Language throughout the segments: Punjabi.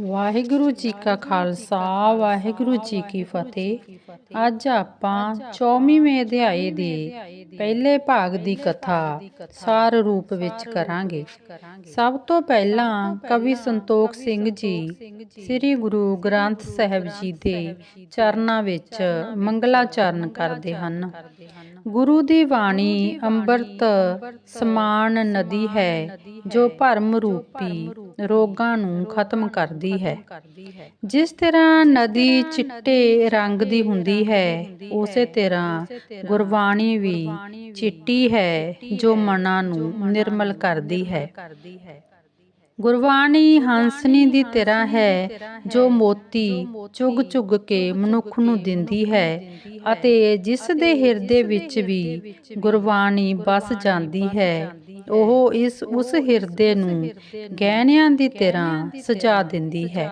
ਵਾਹਿਗੁਰੂ ਜੀ ਕਾ ਖਾਲਸਾ, ਵਾਹਿਗੁਰੂ ਜੀ ਕੀ ਫਤਿਹ। ਅੱਜ ਆਪਾਂ 24ਵੇਂ ਅਧਿਆਏ ਦੇ ਪਹਿਲੇ ਭਾਗ ਦੀ ਕਥਾ, ਸਾਰ ਰੂਪ ਵਿੱਚ ਕਰਾਂਗੇ। ਸਭ ਤੋਂ ਪਹਿਲਾਂ ਕਵੀ ਸੰਤੋਖ ਸਿੰਘ ਜੀ ਸ੍ਰੀ ਗੁਰੂ ਗ੍ਰੰਥ ਸਾਹਿਬ ਜੀ ਦੇ ਚਰਨਾਂ ਵਿੱਚ ਮੰਗਲਾਚਰਨ ਕਰਦੇ ਹਨ। ਗੁਰੂ ਦੀ ਬਾਣੀ ਅੰਮ੍ਰਿਤ ਸਮਾਨ ਨਦੀ ਹੈ ਜੋ ਭਰਮ ਰੂਪੀ ਰੋਗਾਂ ਨੂੰ ਖਤਮ ਕਰਦੀ ਹੈ। ਜਿਸ ਤਰ੍ਹਾਂ ਨਦੀ ਚਿੱਟੇ ਰੰਗ ਦੀ ਹੁੰਦੀ ਹੈ ਉਸੇ ਤਰ੍ਹਾਂ ਗੁਰਬਾਣੀ ਵੀ ਚਿੱਟੀ ਹੈ ਜੋ ਮਨਾਂ ਨੂੰ ਨਿਰਮਲ ਕਰਦੀ ਹੈ। ਗੁਰਬਾਣੀ ਹੰਸਨੀ ਦੀ ਤਰ੍ਹਾਂ ਹੈ, ਜੋ ਮੋਤੀ ਚੁਗ ਚੁਗ ਕੇ ਮਨੁੱਖ ਨੂੰ ਦਿੰਦੀ ਹੈ ਅਤੇ ਜਿਸ ਦੇ ਹਿਰਦੇ ਵਿੱਚ ਵੀ ਗੁਰਬਾਣੀ ਬਸ ਜਾਂਦੀ ਹੈ। ਉਹ ਇਸ ਉਸ ਹਿਰਦੇ ਨੂੰ ਗਹਿਣਿਆਂ ਦੀ ਤਰ੍ਹਾਂ ਸਜਾ ਦਿੰਦੀ ਹੈ।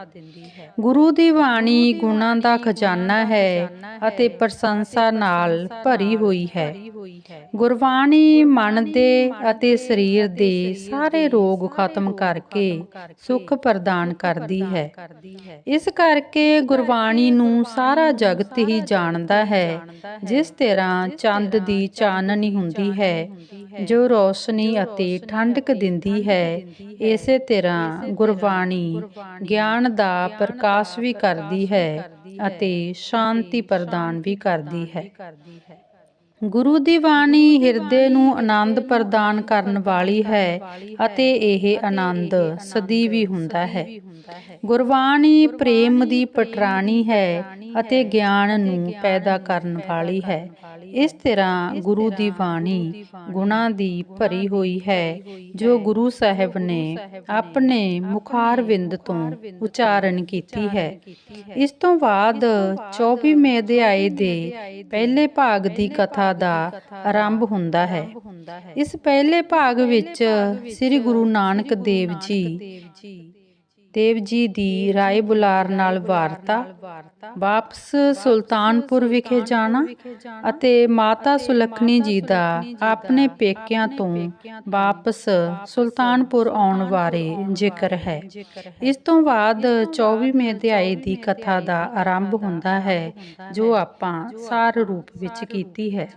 ਗੁਰੂ ਦੀ ਬਾਣੀ ਗੁਣਾਂ ਦਾ ਖਜ਼ਾਨਾ ਹੈ ਅਤੇ ਪ੍ਰਸ਼ੰਸਾ ਨਾਲ ਭਰੀ ਹੋਈ ਹੈ। ਗੁਰਬਾਣੀ ਮਨ ਦੇ ਅਤੇ ਸਰੀਰ ਦੇ ਸਾਰੇ ਰੋਗ ਖਤਮ ਕਰਕੇ ਸੁਖ ਪ੍ਰਦਾਨ ਕਰਦੀ ਹੈ। ਇਸ ਕਰਕੇ ਗੁਰਬਾਣੀ ਨੂੰ ਸਾਰਾ ਜਗਤ ਹੀ ਜਾਣਦਾ ਹੈ, ਜਿਸ ਤਰ੍ਹਾਂ ਚੰਦ ਦੀ ਚਾਨਣੀ ਹੁੰਦੀ ਹੈ ਜੋ ਰੋਸ਼ਨੀ ਅਤੇ ਠੰਡਕ ਦਿੰਦੀ ਹੈ ਇਸੇ ਤਰ੍ਹਾਂ ਗੁਰਬਾਣੀ ਗਿਆਨ ਦਾ ਪ੍ਰਕਾਸ਼ ਵੀ ਕਰਦੀ ਹੈ ਅਤੇ ਸ਼ਾਂਤੀ ਪ੍ਰਦਾਨ ਵੀ ਕਰਦੀ ਹੈ। ਗੁਰੂ ਦੀ ਬਾਣੀ ਹਿਰਦੇ ਨੂੰ ਆਨੰਦ ਪ੍ਰਦਾਨ ਕਰਨ ਵਾਲੀ ਹੈ ਅਤੇ ਇਹ ਆਨੰਦ ਸਦੀਵੀ ਹੁੰਦਾ ਹੈ। ਗੁਰਬਾਣੀ ਪ੍ਰੇਮ ਦੀ ਪਟਰਾਣੀ ਹੈ ਅਤੇ ਗਿਆਨ ਨੂੰ ਪੈਦਾ ਕਰਨ ਵਾਲੀ ਹੈ। ਇਸ ਤਰ੍ਹਾਂ ਗੁਰੂ ਦੀ ਬਾਣੀ ਗੁਣਾਂ ਦੀ ਭਰੀ ਹੋਈ ਹੈ, ਜੋ ਗੁਰੂ ਸਾਹਿਬ ਨੇ ਆਪਣੇ ਮੁਖਾਰਵਿੰਦ ਤੋਂ ਉਚਾਰਨ ਕੀਤੀ ਹੈ। ਇਸ ਤੋਂ ਬਾਅਦ 24ਵੇਂ ਅਧਿਆਏ ਦੇ ਪਹਿਲੇ ਭਾਗ ਦੀ ਕਥਾ ਦਾ ਆਰੰਭ ਹੁੰਦਾ ਹੈ। ਇਸ ਪਹਿਲੇ ਭਾਗ ਵਿੱਚ ਸ੍ਰੀ ਗੁਰੂ ਨਾਨਕ ਦੇਵ ਜੀ ਦੇਵ ਜੀ ਦੀ ਰਾਏ ਬੁਲਾਰ ਨਾਲ ਵਾਰਤਾ। ਵਾਪਸ ਸੁਲਤਾਨਪੁਰ ਵਿਖੇ ਜਾਣਾ ਅਤੇ ਮਾਤਾ ਸੁਲਖਣੀ ਜੀ ਦਾ ਆਪਣੇ ਪੇਕਿਆਂ ਤੋਂ ਵਾਪਸ ਸੁਲਤਾਨਪੁਰ ਆਉਣ ਬਾਰੇ ਜ਼ਿਕਰ ਹੈ। ਇਸ ਤੋਂ ਬਾਅਦ 24ਵੇਂ ਅਧਿਆਏ ਦੀ ਕਥਾ ਦਾ ਆਰੰਭ ਹੁੰਦਾ ਹੈ, ਜੋ ਆਪਾਂ ਸਾਰ ਰੂਪ ਵਿੱਚ ਕੀਤੀ ਹੈ।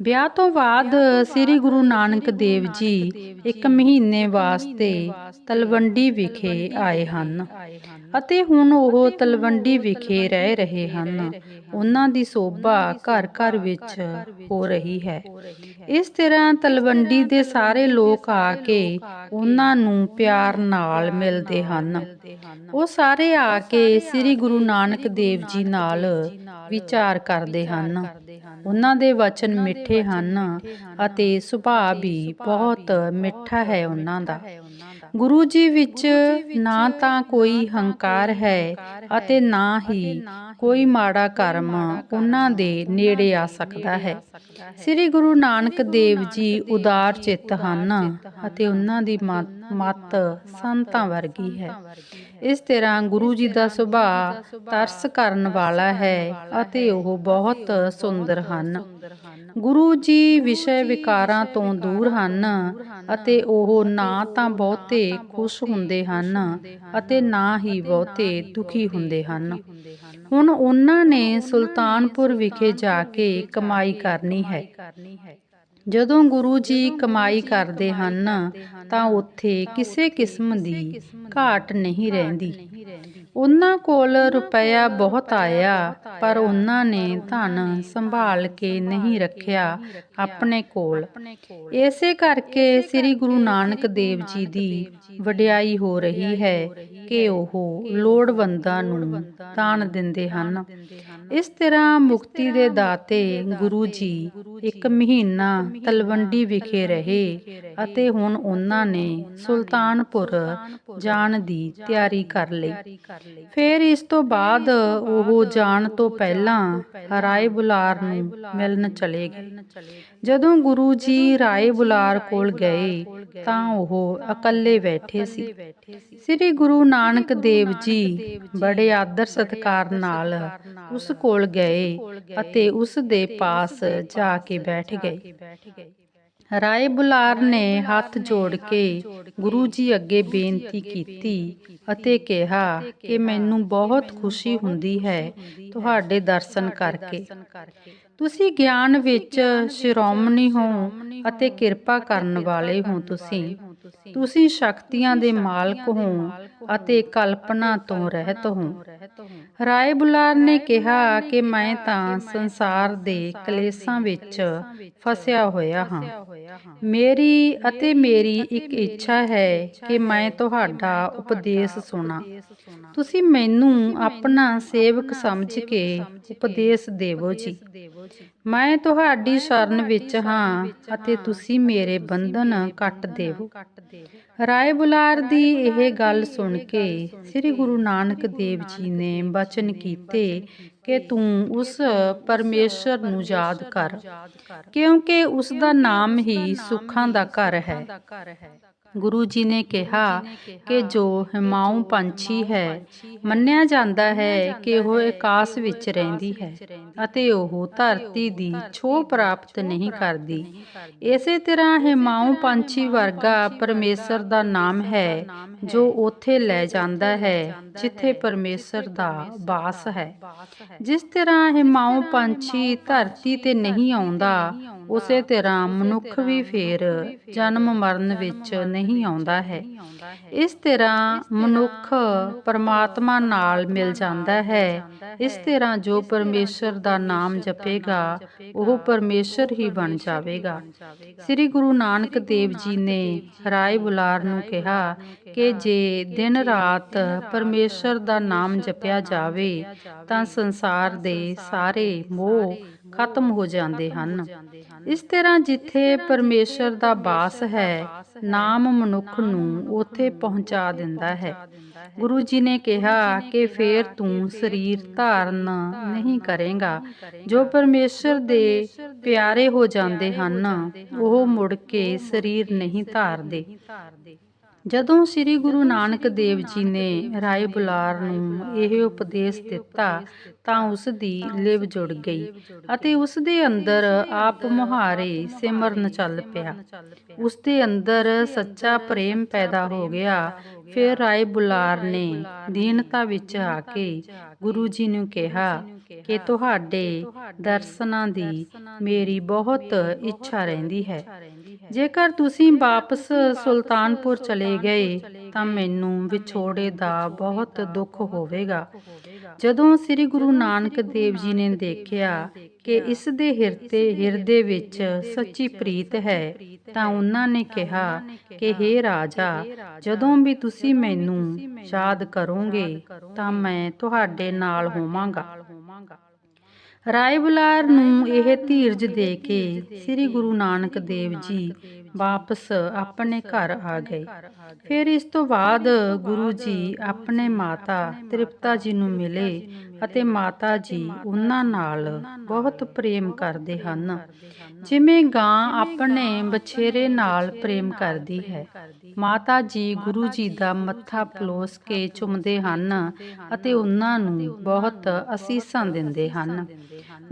ਵਿਆਹ ਤੋਂ ਬਾਅਦ ਸ੍ਰੀ ਗੁਰੂ ਨਾਨਕ ਦੇਵ ਜੀ ਇੱਕ ਮਹੀਨੇ ਵਾਸਤੇ ਤਲਵੰਡੀ ਵਿਖੇ ਆਏ ਹਨ। ਅਤੇ ਹੁਣ ਉਹ ਤਲਵੰਡੀ ਵਿਖੇ ਰਹਿ ਰਹੇ ਹਨ। ਉਹਨਾਂ ਦੀ ਸੋਭਾ ਘਰ ਘਰ ਵਿੱਚ ਹੋ ਰਹੀ ਹੈ। ਇਸ ਤਰ੍ਹਾਂ ਤਲਵੰਡੀ ਦੇ ਸਾਰੇ ਲੋਕ ਆ ਕੇ ਉਹਨਾਂ ਨੂੰ ਪਿਆਰ ਨਾਲ ਮਿਲਦੇ ਹਨ। ਉਹ ਸਾਰੇ ਆ ਕੇ ਸ੍ਰੀ ਗੁਰੂ ਨਾਨਕ ਦੇਵ ਜੀ ਨਾਲ ਵਿਚਾਰ ਕਰਦੇ ਹਨ। ਉਹਨਾਂ ਦੇ ਵਚਨ ਮਿੱਠੇ ਹਨ ਅਤੇ ਸੁਭਾਅ ਵੀ ਬਹੁਤ ਮਿੱਠਾ ਹੈ ਉਹਨਾਂ ਦਾ। ਗੁਰੂ ਜੀ ਵਿੱਚ ਨਾ ਤਾਂ ਕੋਈ ਹੰਕਾਰ ਹੈ ਅਤੇ ਨਾ ਹੀ ਕੋਈ ਮਾੜਾ ਕਰਮ ਉਹਨਾਂ ਦੇ ਨੇੜੇ ਆ ਸਕਦਾ ਹੈ। ਸ੍ਰੀ ਗੁਰੂ ਨਾਨਕ ਦੇਵ ਜੀ ਉਦਾਰ ਚਿੱਤ ਹਨ ਅਤੇ ਉਹਨਾਂ ਦੀ ਮਤ ਸੰਤਾਂ ਵਰਗੀ ਹੈ। ਇਸ ਤਰ੍ਹਾਂ ਗੁਰੂ ਜੀ ਦਾ ਸੁਭਾਅ ਤਰਸ ਕਰਨ ਵਾਲਾ ਹੈ ਅਤੇ ਉਹ ਬਹੁਤ ਸੁੰਦਰ ਹਨ। ਗੁਰੂ ਜੀ ਵਿਸ਼ੇ ਵਿਕਾਰਾਂ ਤੋਂ ਦੂਰ ਹਨ ਅਤੇ ਉਹ ਨਾ ਤਾਂ ਬਹੁਤੇ ਖੁਸ਼ ਹੁੰਦੇ ਹਨ ਅਤੇ ਨਾ ਹੀ ਬਹੁਤੇ ਦੁਖੀ ਹੁੰਦੇ ਹਨ। ਹੁਣ ਉਹਨਾਂ ਨੇ ਸੁਲਤਾਨਪੁਰ ਵਿਖੇ ਜਾ ਕੇ ਕਮਾਈ ਕਰਨੀ ਹੈ। ਜਦੋਂ ਗੁਰੂ ਜੀ ਕਮਾਈ ਕਰਦੇ ਹਨ ਤਾਂ ਉੱਥੇ ਕਿਸੇ ਕਿਸਮ ਦੀ ਘਾਟ ਨਹੀਂ ਰਹਿੰਦੀ। ਉਹਨਾਂ ਕੋਲ ਰੁਪਇਆ ਬਹੁਤ ਆਇਆ, ਪਰ ਉਹਨਾਂ ਨੇ ਧਨ ਸੰਭਾਲ ਕੇ ਨਹੀਂ ਰੱਖਿਆ ਆਪਣੇ ਕੋਲ। ਇਸੇ ਕਰਕੇ ਸ੍ਰੀ ਗੁਰੂ ਨਾਨਕ ਦੇਵ ਜੀ ਦੀ ਵਡਿਆਈ ਹੋ ਰਹੀ ਹੈ ਕਿ ਉਹ ਲੋੜਵੰਦਾਂ ਨੂੰ ਦਾਨ ਦਿੰਦੇ ਹਨ। ਇਸ ਤਰ੍ਹਾਂ ਮੁਕਤੀ ਦੇ ਦਾਤੇ ਗੁਰੂ ਜੀ ਇੱਕ ਮਹੀਨਾ ਤਲਵੰਡੀ ਵਿਖੇ ਰਹੇ ਅਤੇ ਹੁਣ ਉਹਨਾਂ ਨੇ ਸੁਲਤਾਨਪੁਰ ਜਾਣ ਦੀ ਤਿਆਰੀ ਕਰ ਲਈ। ਫਿਰ ਇਸ ਤੋਂ ਬਾਅਦ ਉਹ ਜਾਣ ਤੋਂ ਪਹਿਲਾਂ ਰਾਏ ਬੁਲਾਰ ਨੂੰ ਮਿਲਣ ਚਲੇ ਗਏ। ਜਦੋਂ ਗੁਰੂ ਜੀ ਰਾਏ ਬੁਲਾਰ ਕੋਲ ਗਏ ਤਾਂ ਉਹ ਇਕੱਲੇ ਬੈਠੇ ਸੀ। ਸ੍ਰੀ ਗੁਰੂ ਨਾਨਕ ਦੇਵ ਜੀ ਬੜੇ ਆਦਰ ਸਤਕਾਰ ਨਾਲ ਉਸ ਕੋਲ ਗਏ ਅਤੇ ਉਸ ਦੇ ਪਾਸ ਜਾ ਕੇ ਬੈਠ ਗਏ। ਰਾਏ ਬੁਲਾਰ ਨੇ ਹੱਥ ਜੋੜ ਕੇ ਗੁਰੂ ਜੀ ਅੱਗੇ ਬੇਨਤੀ ਕੀਤੀ ਅਤੇ ਕਿਹਾ ਕਿ ਮੈਨੂੰ ਬਹੁਤ ਖੁਸ਼ੀ ਹੁੰਦੀ ਹੈ ਤੁਹਾਡੇ ਦਰਸ਼ਨ ਕਰਕੇ। ਤੁਸੀਂ ਗਿਆਨ ਵਿੱਚ ਸ਼੍ਰੋਮਣੀ ਹੋ ਅਤੇ ਕਿਰਪਾ ਕਰਨ ਵਾਲੇ ਹੋ ਤੁਸੀਂ। ਤੁਸੀਂ ਸ਼ਕਤੀਆਂ ਦੇ ਮਾਲਕ ਹੋ ਅਤੇ ਕਲਪਨਾ ਤੋਂ ਰਹਿਤ ਹੋ। ਰਾਏ ਬੁਲਾਰ ਨੇ ਕਿਹਾ ਕਿ ਮੈਂ ਤਾਂ ਸੰਸਾਰ ਦੇ ਕਲੇਸ਼ਾਂ ਵਿੱਚ ਫਸਿਆ ਹੋਇਆ ਹਾਂ। ਮੇਰੀ ਅਤੇ ਮੇਰੀ ਇੱਕ ਇੱਛਾ ਹੈ ਕਿ ਮੈਂ ਤੁਹਾਡਾ ਉਪਦੇਸ਼ ਸੁਣਾ। ਤੁਸੀਂ ਮੈਨੂੰ ਆਪਣਾ ਸੇਵਕ ਸਮਝ ਕੇ ਉਪਦੇਸ਼ ਦੇਵੋ ਜੀ। ਮੈਂ ਤੁਹਾਡੀ ਸ਼ਰਨ ਵਿੱਚ ਹਾਂ ਅਤੇ ਤੁਸੀਂ ਮੇਰੇ ਬੰਧਨ ਕੱਟ ਦੇਵੋ। ਰਾਏ ਬੁਲਾਰ ਦੀ ਇਹ ਗੱਲ ਸੁਣ ਕੇ ਸ੍ਰੀ ਗੁਰੂ ਨਾਨਕ ਦੇਵ ਜੀ ਨੇ ਬਚਨ ਕੀਤੇ ਕਿ ਤੂੰ ਉਸ ਪਰਮੇਸ਼ਰ ਨੂੰ ਯਾਦ ਕਰ, ਕਿਉਂਕਿ ਉਸ ਦਾ ਨਾਮ ਹੀ ਸੁੱਖਾਂ ਦਾ ਘਰ ਹੈ। ਗੁਰੂ ਜੀ ਨੇ ਕਿਹਾ ਕਿ ਜੋ ਹਿਮਾਉ ਪੰਛੀ ਹੈ ਮੰਨਿਆ ਜਾਂਦਾ ਹੈ ਕਿ ਉਹ ਆਕਾਸ਼ ਵਿੱਚ ਰਹਿੰਦੀ ਹੈ ਅਤੇ ਉਹ ਧਰਤੀ ਦੀ ਛੋਹ ਪ੍ਰਾਪਤ ਨਹੀਂ ਕਰਦੀ। ਇਸੇ ਤਰ੍ਹਾਂ ਹਿਮਾਉ ਪੰਛੀ ਵਰਗਾ ਪਰਮੇਸ਼ਰ ਦਾ ਨਾਮ ਹੈ ਜੋ ਉੱਥੇ ਲੈ ਜਾਂਦਾ ਹੈ ਜਿੱਥੇ ਪਰਮੇਸ਼ਰ ਦਾ ਵਾਸ ਹੈ। ਜਿਸ ਤਰ੍ਹਾਂ ਹਿਮਾਉ ਪੰਛੀ ਧਰਤੀ ਤੇ ਨਹੀਂ ਆਉਂਦਾ ਉਸੇ ਤਰ੍ਹਾਂ ਮਨੁੱਖ ਵੀ ਫੇਰ ਜਨਮ ਮਰਨ ਵਿੱਚ ਨਹੀਂ ਆਉਂਦਾ ਹੈ। ਇਸ ਤਰ੍ਹਾਂ ਮਨੁੱਖ ਪਰਮਾਤਮਾ ਨਾਲ ਮਿਲ ਜਾਂਦਾ ਹੈ। ਇਸ ਤਰ੍ਹਾਂ ਜੋ ਪਰਮੇਸ਼ਰ ਦਾ ਨਾਮ ਜਪੇਗਾ, ਉਹ ਪਰਮੇਸ਼ਰ ਹੀ ਬਣ ਜਾਵੇਗਾ। ਸ੍ਰੀ ਗੁਰੂ ਨਾਨਕ ਦੇਵ ਜੀ ਨੇ ਰਾਏ ਬੁਲਾਰ ਨੂੰ ਕਿਹਾ ਕਿ ਜੇ ਦਿਨ ਰਾਤ ਪਰਮੇਸ਼ਰ ਦਾ ਨਾਮ ਜਪਿਆ ਜਾਵੇ, ਤਾਂ ਸੰਸਾਰ ਦੇ ਸਾਰੇ ਮੋਹ ਖਤਮ ਹੋ ਜਾਂਦੇ ਹਨ। ਇਸ ਤਰ੍ਹਾਂ ਜਿੱਥੇ ਪਰਮੇਸ਼ਰ ਦਾ ਬਾਸ ਹੈ, ਨਾਮ ਮਨੁੱਖ ਨੂੰ ਉੱਥੇ ਪਹੁੰਚਾ ਦਿੰਦਾ ਹੈ। ਗੁਰੂ ਜੀ ਨੇ ਕਿਹਾ ਕਿ ਫੇਰ ਤੂੰ ਸਰੀਰ ਧਾਰਨ ਨਹੀਂ ਕਰੇਗਾ। ਜੋ ਪਰਮੇਸ਼ਰ ਦੇ ਪਿਆਰੇ ਹੋ ਜਾਂਦੇ ਹਨ, ਉਹ ਮੁੜ ਕੇ ਸਰੀਰ ਨਹੀਂ ਧਾਰਦੇ। ਜਦੋਂ ਸ੍ਰੀ ਗੁਰੂ ਨਾਨਕ ਦੇਵ ਜੀ ਨੇ ਰਾਏ ਬੁਲਾਰ ਨੂੰ ਇਹ ਉਪਦੇਸ਼ ਦਿੱਤਾ ਤਾਂ ਉਸ ਦੀ ਲਿਵ ਜੁੜ ਗਈ ਅਤੇ ਉਸ ਦੇ ਅੰਦਰ ਆਪ ਮੁਹਾਰੇ ਸਿਮਰਨ ਚੱਲ ਪਿਆ। ਉਸ ਦੇ ਅੰਦਰ ਸੱਚਾ ਪ੍ਰੇਮ ਪੈਦਾ ਹੋ ਗਿਆ। ਫਿਰ ਰਾਏ ਬੁਲਾਰ ਨੇ ਦੀਨਤਾ ਵਿੱਚ ਆ ਕੇ ਗੁਰੂ ਜੀ ਨੂੰ ਕਿਹਾ ਕਿ ਤੁਹਾਡੇ ਦਰਸ਼ਨਾਂ ਦੀ ਮੇਰੀ ਬਹੁਤ ਇੱਛਾ ਰਹਿੰਦੀ ਹੈ। ਜੇਕਰ ਤੁਸੀਂ ਵਾਪਸ ਸੁਲਤਾਨਪੁਰ ਚਲੇ ਗਏ, ਤਾਂ ਮੈਨੂੰ ਵਿਛੋੜੇ ਦਾ ਬਹੁਤ ਦੁੱਖ ਹੋਵੇਗਾ। ਜਦੋਂ ਸ੍ਰੀ ਗੁਰੂ ਨਾਨਕ ਦੇਵ ਜੀ ਨੇ ਦੇਖਿਆ ਕਿ ਇਸ ਦੇ ਹਿਰਦੇ ਹਿਰਦੇ ਵਿੱਚ ਸੱਚੀ ਪ੍ਰੀਤ ਹੈ, ਤਾਂ ਉਹਨਾਂ ਨੇ ਕਿਹਾ ਕਿ हे ਰਾਜਾ, ਜਦੋਂ ਵੀ ਤੁਸੀਂ ਮੈਨੂੰ ਯਾਦ ਕਰੋਗੇ, ਤਾਂ ਮੈਂ ਤੁਹਾਡੇ ਨਾਲ ਹੋਵਾਂਗਾ। ਰਾਏ ਬੁਲਾਰ ਨੂੰ ਇਹ ਧੀਰਜ ਦੇ ਕੇ ਸ੍ਰੀ ਗੁਰੂ ਨਾਨਕ ਦੇਵ ਜੀ ਵਾਪਸ ਆਪਣੇ ਘਰ ਆ ਗਏ। ਫਿਰ ਇਸ ਤੋਂ ਬਾਅਦ ਗੁਰੂ ਜੀ ਆਪਣੇ ਮਾਤਾ ਤ੍ਰਿਪਤਾ ਜੀ ਨੂੰ ਮਿਲੇ ਅਤੇ ਮਾਤਾ ਜੀ ਉਹਨਾਂ ਨਾਲ ਬਹੁਤ ਪ੍ਰੇਮ ਕਰਦੇ ਹਨ। ਜਿਵੇਂ ਗਾਂ ਆਪਣੇ ਬਛੇਰੇ ਨਾਲ ਪ੍ਰੇਮ ਕਰਦੀ ਹੈ। ਮਾਤਾ ਜੀ ਗੁਰੂ ਜੀ ਦਾ ਮੱਥਾ ਪਲੋਸ ਕੇ ਚੁੰਮਦੇ ਹਨ ਅਤੇ ਉਹਨਾਂ ਨੂੰ ਬਹੁਤ ਅਸੀਸਾਂ ਦਿੰਦੇ ਹਨ।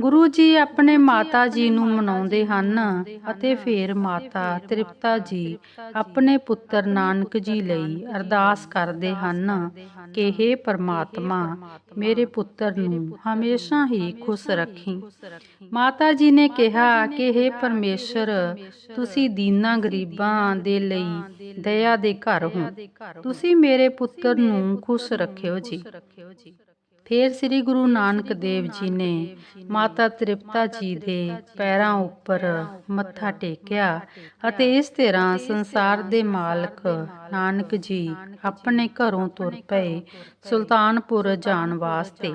ਗੁਰੂ ਜੀ ਆਪਣੇ ਮਾਤਾ ਜੀ ਨੂੰ ਮਨਾਉਂਦੇ ਹਨ ਅਤੇ ਫਿਰ ਮਾਤਾ ਤ੍ਰਿਪਤਾ ਜੀ ਆਪਣੇ ਪੁੱਤਰ ਨਾਨਕ ਜੀ ਲਈ ਅਰਦਾਸ ਕਰਦੇ ਹਨ ਕਿ हे ਪਰਮਾਤਮਾ, ਮੇਰੇ ਪੁੱਤਰ ਨੂੰ ਹਮੇਸ਼ਾ ਹੀ ਖੁਸ਼ ਰੱਖੀ। ਮਾਤਾ ਜੀ ਨੇ ਕਿਹਾ ਕਿ हे ਪਰਮੇਸ਼ਰ, ਤੁਸੀਂ ਦੀਨਾ ਗਰੀਬਾਂ ਦੇ ਲਈ ਦਇਆ ਦੇ ਘਰ ਹੋ। ਤੁਸੀਂ ਮੇਰੇ ਪੁੱਤਰ ਨੂੰ ਖੁਸ਼ ਰੱਖਿਓ ਜੀ। ਫਿਰ ਸ੍ਰੀ ਗੁਰੂ ਨਾਨਕ ਦੇਵ ਜੀ ਨੇ ਮਾਤਾ ਤ੍ਰਿਪਤਾ ਜੀ ਦੇ ਪੈਰਾਂ ਉੱਪਰ ਮੱਥਾ ਟੇਕਿਆ ਅਤੇ ਇਸ ਤਰ੍ਹਾਂ ਸੰਸਾਰ ਦੇ ਮਾਲਕ ਨਾਨਕ ਜੀ ਆਪਣੇ ਘਰੋਂ ਤੁਰ ਪਏ ਸੁਲਤਾਨਪੁਰ ਜਾਣ ਵਾਸਤੇ।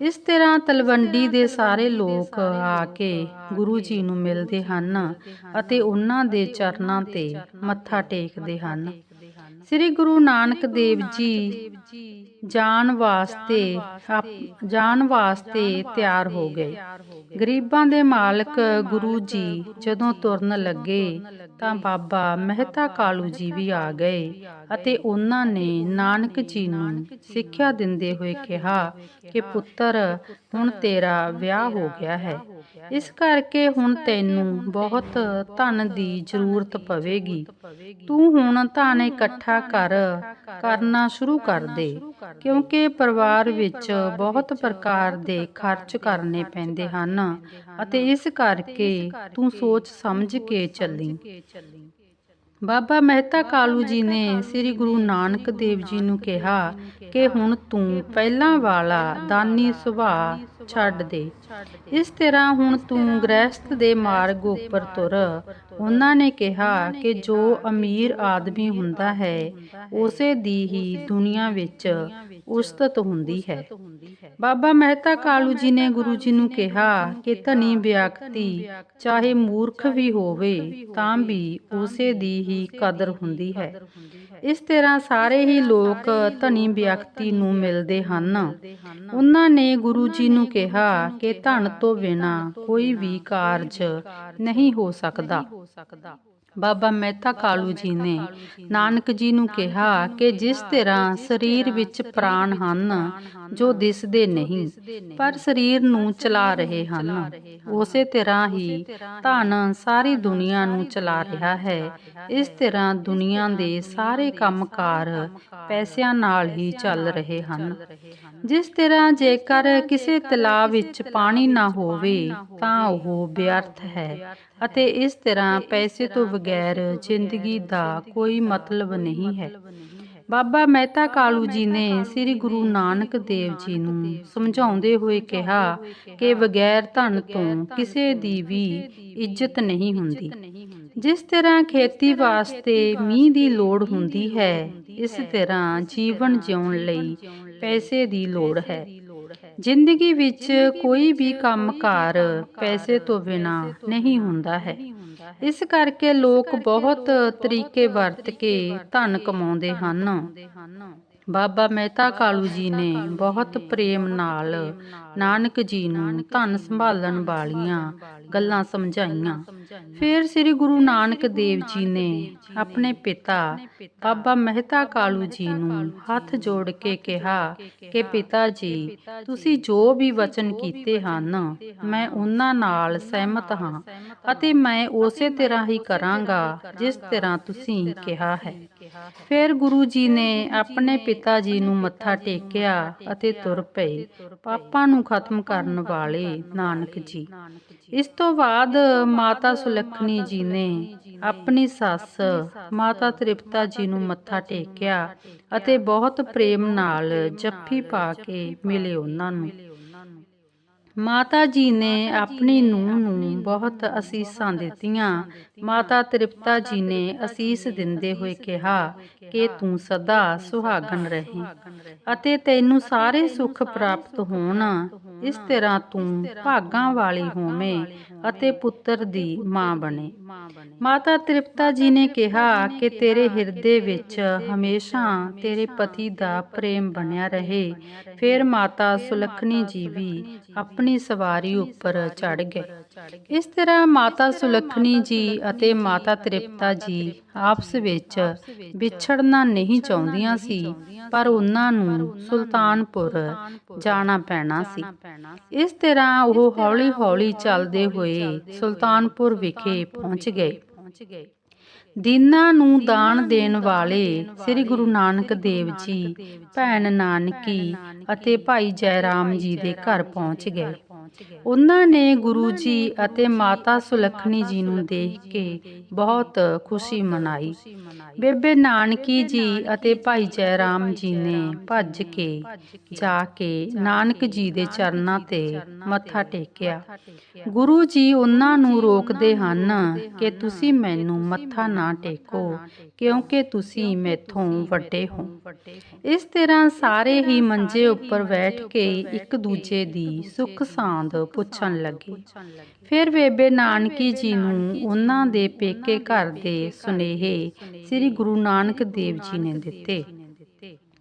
ਇਸ ਤਰ੍ਹਾਂ ਤਲਵੰਡੀ ਦੇ ਸਾਰੇ ਲੋਕ ਆ ਕੇ ਗੁਰੂ ਜੀ ਨੂੰ ਮਿਲਦੇ ਹਨ ਅਤੇ ਉਹਨਾਂ ਦੇ ਚਰਨਾਂ ਤੇ ਮੱਥਾ ਟੇਕਦੇ ਹਨ। ਸ੍ਰੀ ਗੁਰੂ ਨਾਨਕ ਦੇਵ ਜੀ ਜਾਣ ਵਾਸਤੇ ਜਾਣ ਵਾਸਤੇ ਤਿਆਰ ਹੋ ਗਏ। ਗਰੀਬਾਂ ਦੇ ਮਾਲਕ ਗੁਰੂ ਜੀ ਜਦੋਂ ਤੁਰਨ ਲੱਗੇ ਤਾਂ ਬਾਬਾ ਮਹਿਤਾ ਕਾਲੂ ਜੀ ਵੀ ਆ ਗਏ ਅਤੇ ਉਹਨਾਂ ਨੇ ਨਾਨਕ ਜੀ ਨੂੰ ਸਿੱਖਿਆ ਦਿੰਦੇ ਹੋਏ ਕਿਹਾ ਕਿ ਪੁੱਤਰ ਹੁਣ ਤੇਰਾ ਵਿਆਹ ਹੋ ਗਿਆ ਹੈ। ਇਸ ਕਰਕੇ ਹੁਣ ਤੈਨੂੰ ਬਹੁਤ ਧਨ ਦੀ ਜ਼ਰੂਰਤ ਪਵੇਗੀ। ਤੂੰ ਹੁਣ ਧਨ ਇਕੱਠਾ ਕਰ, ਕਰਨਾ ਸ਼ੁਰੂ ਕਰ ਦੇ, ਕਿਉਂਕਿ ਪਰਿਵਾਰ ਵਿੱਚ ਬਹੁਤ ਪ੍ਰਕਾਰ ਦੇ ਖਰਚ ਕਰਨੇ ਪੈਂਦੇ ਹਨ ਅਤੇ ਇਸ ਕਰਕੇ ਤੂੰ ਸੋਚ ਸਮਝ ਕੇ ਚੱਲੀ। ਬਾਬਾ ਮਹਿਤਾ ਕਾਲੂ ਜੀ ਨੇ ਸ੍ਰੀ ਗੁਰੂ ਨਾਨਕ ਦੇਵ ਜੀ ਨੂੰ ਕਿਹਾ ਕਿ ਹੁਣ ਤੂੰ ਪਹਿਲਾਂ ਵਾਲਾ ਦਾਨੀ ਸੁਭਾਅ ਛੱਡ ਦੇ। ਇਸ ਤਰ੍ਹਾਂ ਹੁਣ ਤੂੰ ਗ੍ਰਹਿਸਥ ਦੇ ਮਾਰਗ ਉੱਪਰ ਤੁਰ। ਉਹਨਾਂ ਨੇ ਕਿਹਾ ਕਿ ਜੋ ਅਮੀਰ ਆਦਮੀ ਹੁੰਦਾ ਹੈ ਉਸੇ ਦੀ ਹੀ ਦੁਨੀਆ ਵਿੱਚ ਉਸਤਤ ਹੁੰਦੀ ਹੈ। ਬਾਬਾ ਮਹਿਤਾ ਕਾਲੂ ਜੀ ਨੇ ਗੁਰੂ ਜੀ ਨੂੰ ਕਿਹਾ ਕਿ ਧਨੀ ਵਿਅਕਤੀ ਚਾਹੇ ਮੂਰਖ ਵੀ ਹੋਵੇ ਤਾਂ ਵੀ ਉਸੇ ਦੀ ਹੀ। ਕਦਰ ਹੁੰਦੀ ਹੈ। ਇਸ ਤਰ੍ਹਾਂ ਸਾਰੇ ਹੀ ਲੋਕ ਧਨੀ ਵਿਅਕਤੀ ਨੂੰ ਮਿਲਦੇ ਹਨ। ਉਹਨਾਂ ਨੇ ਗੁਰੂ ਜੀ ਨੂੰ ਕਿਹਾ ਕਿ ਧਨ ਤੋਂ ਬਿਨਾ ਕੋਈ ਵੀ ਕਾਰਜ ਨਹੀਂ ਹੋ ਸਕਦਾ। ਬਾਬਾ ਮਹਿਤਾ ਕਾਲੂ ਜੀ ਨੇ ਨਾਨਕ ਜੀ ਨੂੰ ਕਿਹਾ ਕਿ ਜਿਸ ਤਰ੍ਹਾਂ ਸਰੀਰ ਵਿੱਚ ਪ੍ਰਾਣ ਹਨ, ਜੋ ਦਿਸਦੇ ਨਹੀਂ, ਪਰ ਸਰੀਰ ਨੂੰ ਚਲਾ ਰਹੇ ਹਨ। ਉਸੇ ਤਰ੍ਹਾਂ ਹੀ ਧਨ ਸਾਰੀ ਦੁਨੀਆ ਨੂੰ ਚਲਾ ਰਿਹਾ ਹੈ। ਇਸ ਤਰ੍ਹਾਂ ਦੁਨੀਆ ਦੇ ਸਾਰੇ ਕੰਮਕਾਰ ਪੈਸਿਆਂ ਨਾਲ ਹੀ ਚੱਲ ਰਹੇ ਹਨ। ਜਿਸ ਤਰ੍ਹਾਂ ਜੇਕਰ ਕਿਸੇ ਤਲਾਬ ਵਿੱਚ ਪਾਣੀ ਨਾ ਹੋਵੇ, ਤਾਂ ਉਹ ਵਿਅਰਥ ਹੈ। ਅਤੇ ਇਸ ਤਰ੍ਹਾਂ ਪੈਸੇ ਤੋਂ ਬਗੈਰ ਜ਼ਿੰਦਗੀ ਦਾ ਕੋਈ ਮਤਲਬ ਨਹੀਂ ਹੈ। ਬਾਬਾ ਮਹਿਤਾ ਕਾਲੂ ਜੀ ਨੇ ਸ੍ਰੀ ਗੁਰੂ ਨਾਨਕ ਦੇਵ ਜੀ ਨੂੰ ਸਮਝਾਉਂਦੇ ਹੋਏ ਕਿਹਾ ਕਿ ਬਗੈਰ ਧਨ ਤੋਂ ਕਿਸੇ ਦੀ ਵੀ ਇੱਜ਼ਤ ਨਹੀਂ ਹੁੰਦੀ। ਜਿਸ ਤਰ੍ਹਾਂ ਖੇਤੀ ਵਾਸਤੇ ਮੀਂਹ ਦੀ ਲੋੜ ਹੁੰਦੀ ਹੈ ਇਸ ਤਰ੍ਹਾਂ ਜੀਵਨ ਜਿਉਣ ਲਈ ਪੈਸੇ ਦੀ ਲੋੜ ਹੈ। ਜ਼ਿੰਦਗੀ ਵਿੱਚ ਕੋਈ ਵੀ ਕੰਮਕਾਰ ਪੈਸੇ ਤੋਂ ਬਿਨਾ ਨਹੀਂ ਹੁੰਦਾ ਹੈ। ਇਸ ਕਰਕੇ ਲੋਕ ਬਹੁਤ ਤਰੀਕੇ ਵਰਤ ਕੇ ਧਨ ਕਮਾਉਂਦੇ ਹਨ। ਬਾਬਾ ਮਹਿਤਾ ਕਾਲੂ ਜੀ ਨੇ ਬਹੁਤ ਪ੍ਰੇਮ ਨਾਲ ਨਾਨਕ ਜੀ ਨੂੰ ਧਨ ਸੰਭਾਲਣ ਵਾਲੀਆਂ ਗੱਲਾਂ ਸਮਝਾਈਆਂ। ਫਿਰ ਸ੍ਰੀ ਗੁਰੂ ਨਾਨਕ ਦੇਵ ਜੀ ਨੇ ਆਪਣੇ ਪਿਤਾ ਬਾਬਾ ਮਹਿਤਾ ਕਾਲੂ ਜੀ ਨੂੰ ਹੱਥ ਜੋੜ ਕੇ ਕਿਹਾ ਕਿ ਪਿਤਾ ਜੀ, ਤੁਸੀਂ ਜੋ ਵੀ ਵਚਨ ਕੀਤੇ ਹਨ, ਮੈਂ ਉਹਨਾਂ ਨਾਲ ਸਹਿਮਤ ਹਾਂ ਅਤੇ ਮੈਂ ਉਸੇ ਤਰ੍ਹਾਂ ਹੀ ਕਰਾਂਗਾ ਜਿਸ ਤਰ੍ਹਾਂ ਤੁਸੀਂ ਕਿਹਾ ਹੈ। ਫਿਰ ਗੁਰੂ ਜੀ ਨੇ ਆਪਣੇ ਪਿਤਾ ਜੀ ਨੂੰ ਮੱਥਾ ਟੇਕਿਆ ਅਤੇ ਤੁਰ ਪਏ। ਪਾਪਾਂ ਨੂੰ ਖਤਮ ਕਰਨ ਵਾਲੇ ਨਾਨਕ ਜੀ। ਇਸ ਤੋਂ ਬਾਅਦ ਮਾਤਾ ਸੁਲੱਖਣੀ ਜੀ ਨੇ ਆਪਣੀ ਸੱਸ ਮਾਤਾ ਤ੍ਰਿਪਤਾ ਜੀ ਨੂੰ ਮੱਥਾ ਟੇਕਿਆ ਅਤੇ ਬਹੁਤ ਪ੍ਰੇਮ ਨਾਲ ਜੱਫੀ ਪਾ ਕੇ ਮਿਲੇ ਉਹਨਾਂ ਨੂੰ। ਮਾਤਾ ਜੀ ਨੇ ਆਪਣੀ ਨੂੰਹ ਨੂੰ ਬਹੁਤ ਅਸੀਸਾਂ ਦਿੱਤੀਆਂ। ਮਾਤਾ ਤ੍ਰਿਪਤਾ ਜੀ ਨੇ ਅਸੀਸ ਦਿੰਦੇ ਹੋਏ ਕਿਹਾ ਕਿ ਤੂੰ ਸਦਾ ਸੁਹਾਗਣ ਰਹੇ ਅਤੇ ਤੈਨੂੰ ਸਾਰੇ ਸੁੱਖ ਪ੍ਰਾਪਤ ਹੋਣ। ਇਸ ਤਰ੍ਹਾਂ ਤੂੰ ਭਾਗਾਂ ਵਾਲੀ ਹੋਵੇਂ ਅਤੇ ਪੁੱਤਰ ਦੀ ਮਾਂ ਬਣੇ। ਮਾਤਾ ਤ੍ਰਿਪਤਾ ਜੀ ਨੇ ਕਿਹਾ ਕਿ ਤੇਰੇ ਹਿਰਦੇ ਵਿੱਚ ਹਮੇਸ਼ਾ ਤੇਰੇ ਪਤੀ ਦਾ ਪ੍ਰੇਮ ਬਣਿਆ ਰਹੇ। ਫਿਰ ਮਾਤਾ ਸੁਲਖਣੀ ਜੀ ਵੀ ਆਪਣੀ ਸਵਾਰੀ ਉੱਪਰ ਚੜ ਗਏ। ਇਸ ਤਰ੍ਹਾਂ ਮਾਤਾ ਸੁਲਖਣੀ ਜੀ ਅਤੇ ਮਾਤਾ ਤ੍ਰਿਪਤਾ ਜੀ ਆਪਸ ਵਿੱਚ ਵਿਛੜਨਾ ਨਹੀਂ ਚਾਹੁੰਦੀਆਂ ਸੀ, ਪਰ ਉਹਨਾਂ ਨੂੰ ਸੁਲਤਾਨਪੁਰ ਜਾਣਾ ਪੈਣਾ ਸੀ। ਇਸ ਤਰ੍ਹਾਂ ਉਹ ਹੌਲੀ-ਹੌਲੀ ਚੱਲਦੇ ਹੋਏ ਸੁਲਤਾਨਪੁਰ ਵਿਖੇ ਪਹੁੰਚ ਗਏ। ਦੀਨਾਂ ਨੂੰ ਦਾਨ ਦੇਣ ਵਾਲੇ ਸ੍ਰੀ ਗੁਰੂ ਨਾਨਕ ਦੇਵ ਜੀ, ਭੈਣ ਨਾਨਕੀ ਅਤੇ ਭਾਈ ਜੈਰਾਮ ਜੀ ਦੇ ਘਰ ਪਹੁੰਚ ਗਏ। ਉਹਨਾਂ ਨੇ ਗੁਰੂ ਜੀ ਅਤੇ ਮਾਤਾ ਸੁਲੱਖਣੀ ਜੀ ਨੂੰ ਦੇਖ ਕੇ ਬਹੁਤ ਖੁਸ਼ੀ ਮਨਾਈ। ਬੇਬੇ ਨਾਨਕੀ ਜੀ ਅਤੇ ਭਾਈ ਜੈ ਰਾਮ ਜੀ ਨੇ ਭੱਜ ਕੇ ਜਾ ਕੇ ਨਾਨਕ ਜੀ ਦੇ ਚਰਨਾਂ ਤੇ ਮੱਥਾ ਟੇਕਿਆ। ਗੁਰੂ ਜੀ ਉਹਨਾਂ ਨੂੰ ਰੋਕਦੇ ਹਨ ਕਿ ਤੁਸੀਂ ਮੈਨੂੰ ਮੱਥਾ ਨਾ ਟੇਕੋ, ਕਿਉਂਕਿ ਤੁਸੀਂ ਮੈਥੋਂ ਵੱਡੇ ਹੋ। ਇਸ ਤਰ੍ਹਾਂ ਸਾਰੇ ਹੀ ਮੰਜੇ ਉੱਪਰ ਬੈਠ ਕੇ ਇੱਕ ਦੂਜੇ ਦੀ ਸੁੱਖ ਸਾਂਦ ਪੁੱਛਣ ਲੱਗੇ। ਫਿਰ ਬੇਬੇ ਨਾਨਕੀ ਜੀ ਨੂੰ ਉਹਨਾਂ ਦੇ ਪੇਕੇ ਘਰ ਦੇ ਸੁਨੇਹੇ ਸ੍ਰੀ ਗੁਰੂ ਨਾਨਕ ਦੇਵ ਜੀ ਨੇ ਦਿੱਤੇ।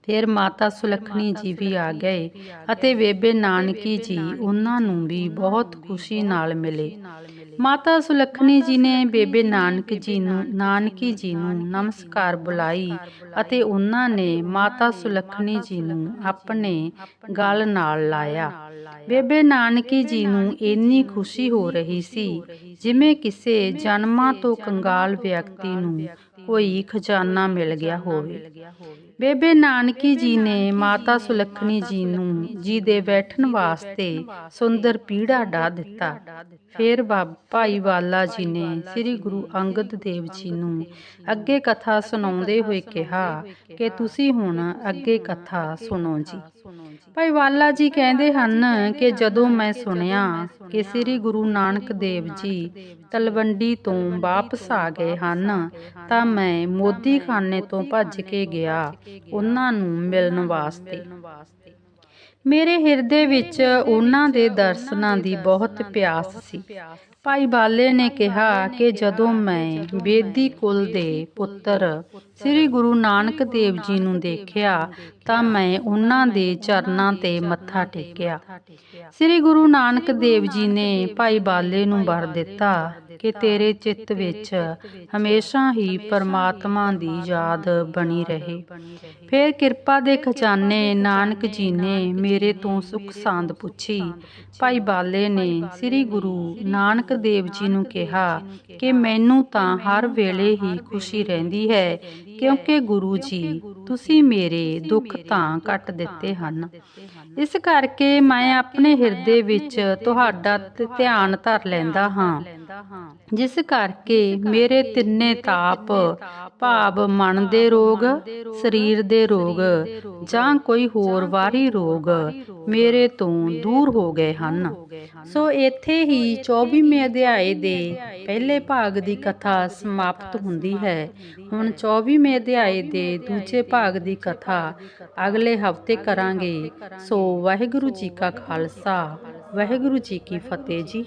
ਫਿਰ ਮਾਤਾ ਸੁਲੱਖਣੀ ਜੀ ਵੀ ਆ ਗਏ ਅਤੇ ਬੇਬੇ ਨਾਨਕੀ ਜੀ ਉਹਨਾਂ ਨੂੰ ਵੀ ਬਹੁਤ ਖੁਸ਼ੀ ਨਾਲ ਮਿਲੇ। ਮਾਤਾ ਸੁਲੱਖਣੀ ਜੀ ਨੇ ਬੇਬੇ ਨਾਨਕ ਜੀ ਨੂੰ, ਨਾਨਕੀ ਜੀ ਨੂੰ ਨਮਸਕਾਰ ਬੁਲਾਈ ਅਤੇ ਉਹਨਾਂ ਨੇ ਮਾਤਾ ਸੁਲੱਖਣੀ ਜੀ ਨੂੰ ਆਪਣੇ ਗਲ ਨਾਲ ਲਾਇਆ। ਬੇਬੇ ਨਾਨਕੀ ਜੀ ਨੂੰ ਇੰਨੀ ਖੁਸ਼ੀ ਹੋ ਰਹੀ ਸੀ, ਜਿਵੇਂ ਕਿਸੇ ਜਨਮਾਂ ਤੋਂ ਕੰਗਾਲ ਵਿਅਕਤੀ ਨੂੰ ਕੋਈ ਖਜ਼ਾਨਾ ਮਿਲ ਗਿਆ ਹੋਵੇ। ਬੇਬੇ ਨਾਨਕੀ ਜੀ ਨੇ ਮਾਤਾ ਸੁਲੱਖਣੀ ਜੀ ਨੂੰ ਜੀ ਦੇ ਬੈਠਣ ਵਾਸਤੇ ਸੁੰਦਰ ਪੀੜਾ ਢਾ ਦਿੱਤਾ। ਫਿਰ ਬਾਬ- ਭਾਈ ਵਾਲਾ ਜੀ ਨੇ ਸ੍ਰੀ ਗੁਰੂ ਅੰਗਦ ਦੇਵ ਜੀ ਨੂੰ ਅੱਗੇ ਕਥਾ ਸੁਣਾਉਂਦੇ ਹੋਏ ਕਿਹਾ ਕਿ ਤੁਸੀਂ ਹੁਣ ਅੱਗੇ ਕਥਾ ਸੁਣੋ ਜੀ। ਭਾਈ ਵਾਲਾ ਜੀ ਕਹਿੰਦੇ ਹਨ ਕਿ ਜਦੋਂ ਮੈਂ ਸੁਣਿਆ ਕਿ ਸ੍ਰੀ ਗੁਰੂ ਨਾਨਕ ਦੇਵ ਜੀ ਤਲਵੰਡੀ ਤੋਂ ਵਾਪਸ ਆ ਗਏ ਹਨ, ਤਾਂ ਮੈਂ ਮੋਦੀ ਖਾਨੇ ਤੋਂ ਭੱਜ ਕੇ ਗਿਆ ਉਹਨਾਂ ਨੂੰ ਮਿਲਣ ਵਾਸਤੇ। ਮੇਰੇ ਹਿਰਦੇ ਵਿੱਚ ਉਹਨਾਂ ਦੇ ਦਰਸ਼ਨਾਂ ਦੀ ਬਹੁਤ ਪਿਆਸ ਸੀ। ਭਾਈ ਬਾਲੇ ਨੇ ਕਿਹਾ ਕਿ ਜਦੋਂ ਮੈਂ ਬੇਦੀ ਕੁਲ ਦੇ ਪੁੱਤਰ ਸ੍ਰੀ ਗੁਰੂ ਨਾਨਕ ਦੇਵ ਜੀ ਨੂੰ ਦੇਖਿਆ ਤਾਂ ਮੈਂ ਉਹਨਾਂ ਦੇ ਚਰਨਾਂ ਤੇ ਮੱਥਾ ਟੇਕਿਆ। ਸ੍ਰੀ ਗੁਰੂ ਨਾਨਕ ਦੇਵ ਜੀ ਨੇ ਭਾਈ ਬਾਲੇ ਨੂੰ ਵਰ ਦਿੱਤਾ ਕਿ ਤੇਰੇ ਚਿੱਤ ਵਿੱਚ ਹਮੇਸ਼ਾ ਹੀ ਪਰਮਾਤਮਾ ਦੀ ਯਾਦ ਬਣੀ ਰਹੇ। ਫਿਰ ਕਿਰਪਾ ਦੇ ਖਜ਼ਾਨੇ ਨਾਨਕ ਜੀ ਨੇ ਮੇਰੇ ਤੋਂ ਸੁਖ ਸਾਂਦ ਪੁੱਛੀ। ਭਾਈ ਬਾਲੇ ਨੇ ਸ੍ਰੀ ਗੁਰੂ ਨਾਨਕ ਦੇਵ ਜੀ ਨੂੰ ਕਿਹਾ ਕਿ ਮੈਨੂੰ ਤਾਂ ਹਰ ਵੇਲੇ ਹੀ ਖੁਸ਼ੀ ਰਹਿੰਦੀ ਹੈ, ਕਿਉਂਕਿ ਗੁਰੂ ਜੀ, ਤੁਸੀਂ ਮੇਰੇ ਦੁੱਖ ਤਾਂ ਕੱਟ ਦਿੱਤੇ ਹਨ। ਇਸ ਕਰਕੇ ਮੈਂ ਆਪਣੇ ਹਿਰਦੇ ਵਿੱਚ ਤੁਹਾਡਾ ਧਿਆਨ ਧਰ ਲੈਂਦਾ ਹਾਂ। ਜਿਸ ਕਰਕੇ ਮੇਰੇ ਤਿੰਨੇ ਤਾਪ, ਭਾਵ ਮਨ ਦੇ ਰੋਗ, ਸਰੀਰ ਦੇ ਰੋਗ ਜਾਂ ਕੋਈ ਹੋਰ ਵਾਰੀ ਰੋਗ ਮੇਰੇ ਤੋਂ ਦੂਰ ਹੋ ਗਏ ਹਨ। ਸੋ ਇੱਥੇ ਹੀ 24ਵੇਂ ਅਧਿਆਏ ਦੇ ਪਹਿਲੇ ਭਾਗ ਦੀ ਕਥਾ ਸਮਾਪਤ ਹੁੰਦੀ ਹੈ। ਹੁਣ 24ਵੇਂ ਅਧਿਆਏ ਦੇ ਦੂਜੇ ਭਾਗ ਦੀ ਕਥਾ ਅਗਲੇ ਹਫ਼ਤੇ ਕਰਾਂਗੇ। ਸੋ ਵਾਹਿਗੁਰੂ ਜੀ ਕਾ ਖਾਲਸਾ। ਵਾਹਿਗੁਰੂ ਜੀ ਕੀ ਫਤਿਹ ਜੀ।